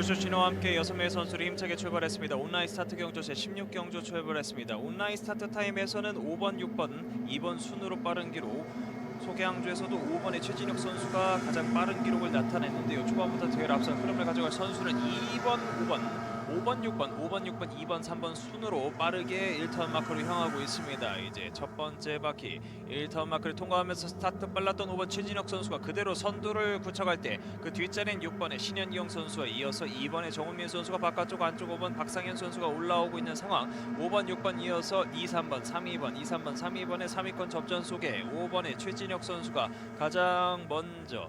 슈슈 신호와 함께 여섯 명의 선수들이 힘차게 출발했습니다. 온라인 스타트 경조 제 16경조 출발했습니다. 온라인 스타트 타임에서는 5번, 6번, 2번 순으로 빠른 기록 소개항주에서도 5번의 최진혁 선수가 가장 빠른 기록을 나타냈는데요. 초반부터 대회를 앞선 흐름을 가져갈 선수는 2번, 5번, 5번, 6번, 5번, 6번, 2번, 3번 순으로 빠르게 1턴 마크로 향하고 있습니다. 이제 첫 번째 바퀴 1턴 마크를 통과하면서 스타트 빨랐던 5번 최진혁 선수가 그대로 선두를 굳혀갈 때 그 뒷자리는 6번의 신현경 선수와 이어서 2번의 정은민 선수가 바깥쪽 안쪽 5번 박상현 선수가 올라오고 있는 상황 5번, 6번 이어서 2, 3번, 3, 2번, 2, 3번, 3, 2번의 3위권 접전 속에 5번의 최진혁 선수가 가장 먼저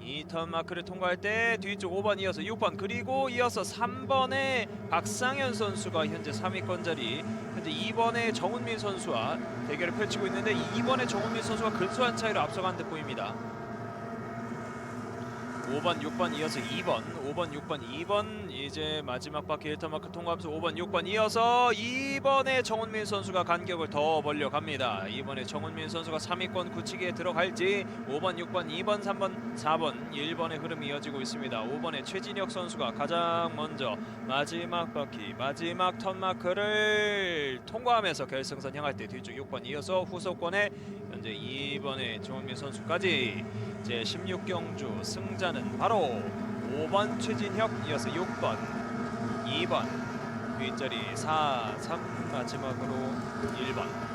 2턴 마크를 통과할 때 뒤쪽 5번 이어서 6번 그리고 이어서 3번의 박상현 선수가 현재 3위권 자리 현재 2번의 정은민 선수와 대결을 펼치고 있는데 2번의 정은민 선수가 근소한 차이로 앞서간 듯 보입니다. 5번, 6번 이어서 2번, 5번, 6번, 2번 이제 마지막 바퀴 1턴 마크 통과하면서 5번, 6번 이어서 2번의 정은민 선수가 간격을 더 벌려 갑니다. 이번에 정은민 선수가 3위권 굳히기에 들어갈지 5번, 6번, 2번, 3번, 4번, 1번의 흐름이 이어지고 있습니다. 5번의 최진혁 선수가 가장 먼저 마지막 바퀴 마지막 턴 마크를 통과하면서 결승선 향할 때 뒤쪽 6번 이어서 후속권에 현재 2번의 정은민 선수까지 제 16경주 승자는 바로 5번 최진혁 이어서 6번 2번 뒷자리 4, 3 마지막으로 1번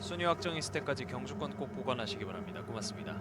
순위 확정 있을 때까지 경주권 꼭 보관하시기 바랍니다. 고맙습니다.